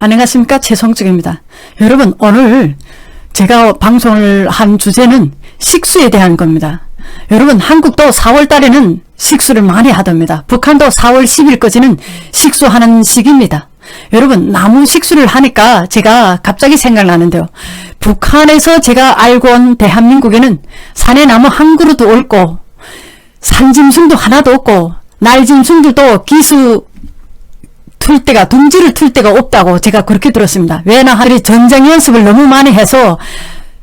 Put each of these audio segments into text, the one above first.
안녕하십니까 최성적입니다. 여러분 오늘 제가 방송을 한 주제는 식수에 대한 겁니다. 여러분 한국도 4월 달에는 식수를 많이 하답니다. 북한도 4월 10일까지는 식수하는 시기입니다. 여러분 나무 식수를 하니까 제가 갑자기 생각나는데요. 북한에서 제가 알고 온 대한민국에는 산에 나무 한 그루도 옳고 산짐승도 하나도 없고 날짐승들도 기수 틀 때가 둥지를 틀 때가 없다고 제가 그렇게 들었습니다. 왜냐 하리 전쟁 연습을 너무 많이 해서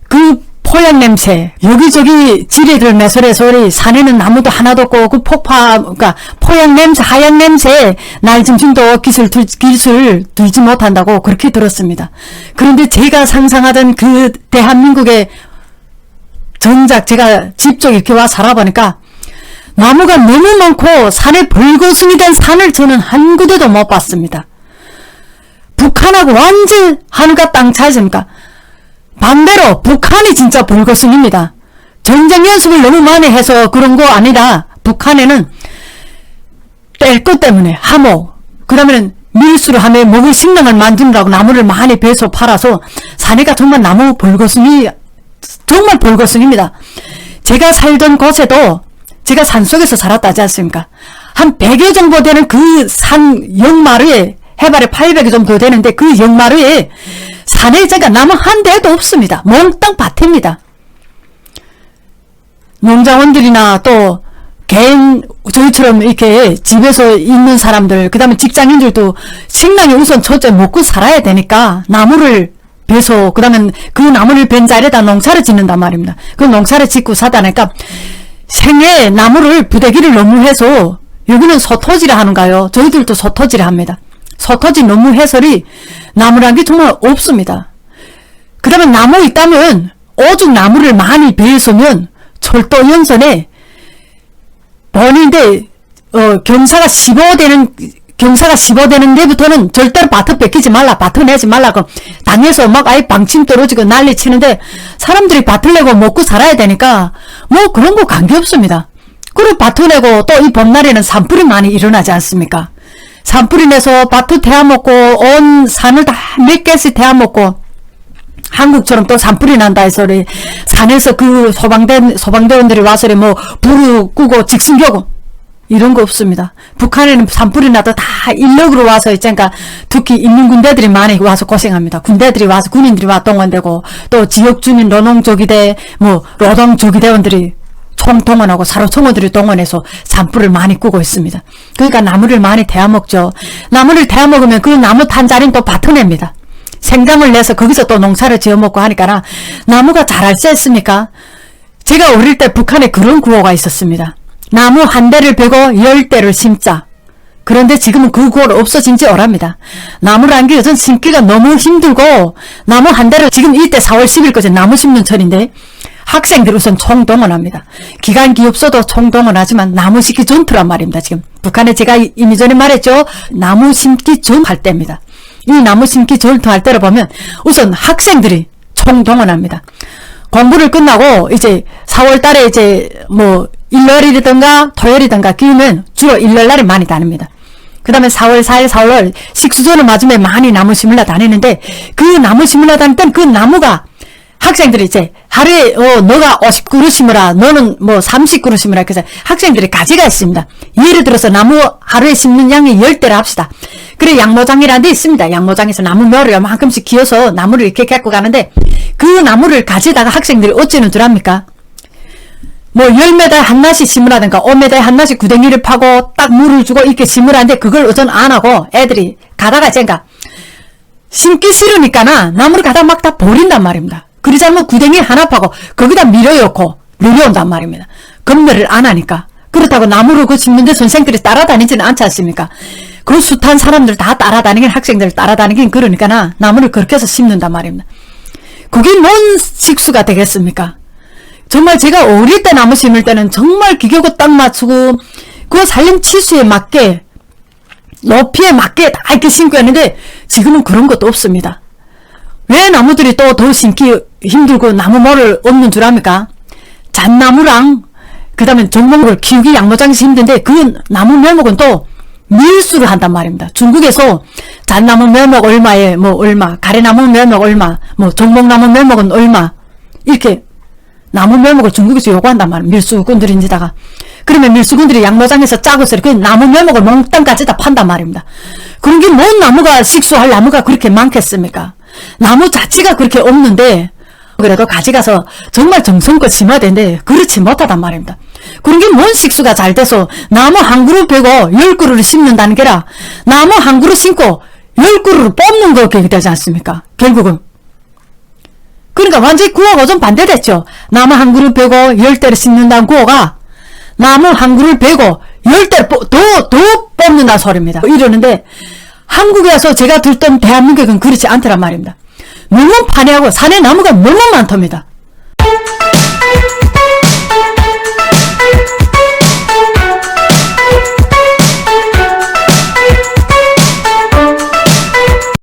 그 포약 냄새 여기저기 지뢰들 매설의 소리 산에는 나무도 하나도 없고 그 폭파 그러니까 포약 냄새 하얀 냄새 날짐승도 기술 들, 기술 들지 못한다고 그렇게 들었습니다. 그런데 제가 상상하던 그 대한민국의 정작 제가 직접 이렇게 와 살아보니까 나무가 너무 많고 산에 벌거숭이 된 산을 저는 한 군데도 못 봤습니다. 북한하고 완전 하늘과 땅 차이입니까? 반대로 북한이 진짜 벌거숭입니다. 전쟁 연습을 너무 많이 해서 그런 거 아니라 북한에는 뗄 것 때문에 하모 그러면은 밀수를 하면 먹을 식량을 만드느라고 나무를 많이 베서 팔아서 산에가 정말 나무 벌거숭이 정말 벌거숭입니다. 제가 살던 곳에도 제가 산속에서 살았다 하지 않습니까? 한 100여 정도 되는 그산 역마루에 해발이 800여 정도 되는데 그 역마루에 산에 제가 나무 한 대도 없습니다. 몽땅 밭입니다. 농장원들이나 또 개인 저희처럼 이렇게 집에서 있는 사람들 그 다음에 직장인들도 식량이 우선 첫째 먹고 살아야 되니까 나무를 베서 그 다음에 그 나무를 벤 자리에다 농사를 짓는단 말입니다. 그 농사를 짓고 사다니까 생에 나무를 부대기를 너무 해서 여기는 서터지를 하는가요? 저희들도 서터지를 합니다. 서터지 너무 해설이 나무란 게 정말 없습니다. 그러면 나무 있다면 오죽 나무를 많이 베었으면 철도 연선에 번인데 어, 경사가 15되는 경사가 15되는 데부터는 절대로 밭을 뺏기지 말라 밭을 내지 말라고 당에서 막 아예 방침 떨어지고 난리 치는데 사람들이 밭을 내고 먹고 살아야 되니까 뭐 그런 거 관계없습니다. 그리고 밭을 내고 또 이 봄날에는 산불이 많이 일어나지 않습니까? 산불이 내서 밭을 태워먹고 온 산을 다 몇 개씩 태워먹고 한국처럼 또 산불이 난다 해서 우리 산에서 그 소방대 소방대원들이 와서 뭐 불을 끄고 직승교고 이런 거 없습니다. 북한에는 산불이 나도 다 인력으로 와서 있잖아. 특히 인민군대들이 많이 와서 고생합니다. 군대들이 와서 군인들이 와 동원되고 또 지역 주민 노농조기대 뭐 노동조기대원들이 총 동원하고 사로총어들이 동원해서 산불을 많이 끄고 있습니다. 그러니까 나무를 많이 태워먹죠. 나무를 태워먹으면 그 나무 탄 자리는 또 밭어냅니다. 생장을 내서 거기서 또 농사를 지어 먹고 하니까 나무가 자랄 수 있습니까? 제가 어릴 때 북한에 그런 구호가 있었습니다. 나무 한 대를 베고 열 대를 심자. 그런데 지금은 그 구호는 없어진 지 오랍니다. 나무란 게 요즘 심기가 너무 힘들고 나무 한 대를 지금 이때 4월 10일까지 나무 심는 철인데 학생들 우선 총동원합니다. 기간 기업소도 총동원하지만 나무 심기 전투란 말입니다. 지금 북한에 제가 이미 전에 말했죠. 나무 심기 전할 때입니다. 이 나무 심기 전투할 때를 보면 우선 학생들이 총동원합니다. 공부를 끝나고 이제 4월 달에 이제 뭐 일요일이든가 토요일이든가 끼우면 주로 일요일 날에 많이 다닙니다. 그 다음에 4월 4일, 4월 식수전을 맞으면 많이 나무 심으러 다니는데 그 나무 심으러 다닐 땐 그 나무가 학생들이 이제 하루에 어 너가 50그루 심으라 너는 뭐 30그루 심으라 그래서 학생들이 가지가 있습니다. 예를 들어서 나무 하루에 심는 양이 10대를 합시다. 그래 양모장이라는 데 있습니다. 양모장에서 나무 묘를 요만큼씩 기어서 나무를 이렇게 갖고 가는데 그 나무를 가지다가 학생들이 어찌는 줄 압니까? 뭐 10m 한나씩 심으라든가 5m 한나씩 구덩이를 파고 딱 물을 주고 이렇게 심으라는데 그걸 우선 안 하고 애들이 가다가 젠가 심기 싫으니까나 나무를 가다 막 다 버린단 말입니다. 그러지 않으면 구덩이 하나 파고 거기다 밀어놓고 내려온단 말입니다. 검열을 안 하니까. 그렇다고 나무를 그 심는데 선생들이 따라다니지는 않지 않습니까? 그 숱한 사람들 다 따라다니긴 학생들 따라다니긴 그러니까나 나무를 그렇게 해서 심는단 말입니다. 그게 뭔 식수가 되겠습니까? 정말 제가 어릴 때 나무 심을 때는 정말 기계고 딱 맞추고 그 살림 치수에 맞게 높이에 맞게 다 이렇게 심고 했는데 지금은 그런 것도 없습니다. 왜 나무들이 또 더 심기 힘들고 나무 모를 없는 줄 압니까? 잣나무랑 그 다음에 종목을 키우기 양모장에서 힘든데 그 나무 묘목은 또 밀수를 한단 말입니다. 중국에서 잣나무 멸목 얼마에 뭐 얼마, 가래나무 멸목 얼마, 뭐 종목나무 멸목은 얼마 이렇게 나무 멸목을 중국에서 요구한단 말이에요. 밀수꾼들인지다가. 그러면 밀수꾼들이 양로장에서 짜고서 그 나무 멸목을 몽땅 가져다 판단 말입니다. 그런 게 뭔 나무가 식수할 나무가 그렇게 많겠습니까? 나무 자체가 그렇게 없는데 그래도 가져가서 정말 정성껏 심어야 되는데 그렇지 못하단 말입니다. 그런 게 뭔 식수가 잘 돼서 나무 한 그루 베고 열 그루를 심는다는 게라 나무 한 그루 심고 열 그루를 뽑는 거게 되지 않습니까? 결국은 그러니까 완전히 구호가 좀 반대됐죠. 나무 한 그루 베고 열 대를 심는다는 구호가 나무 한 그루를 베고 열 대를 뽑- 더, 더 뽑는다는 소리입니다. 이러는데 한국에서 제가 듣던 대한민국은 그렇지 않더란 말입니다. 너무 판이하고 산에 나무가 너무 많답니다.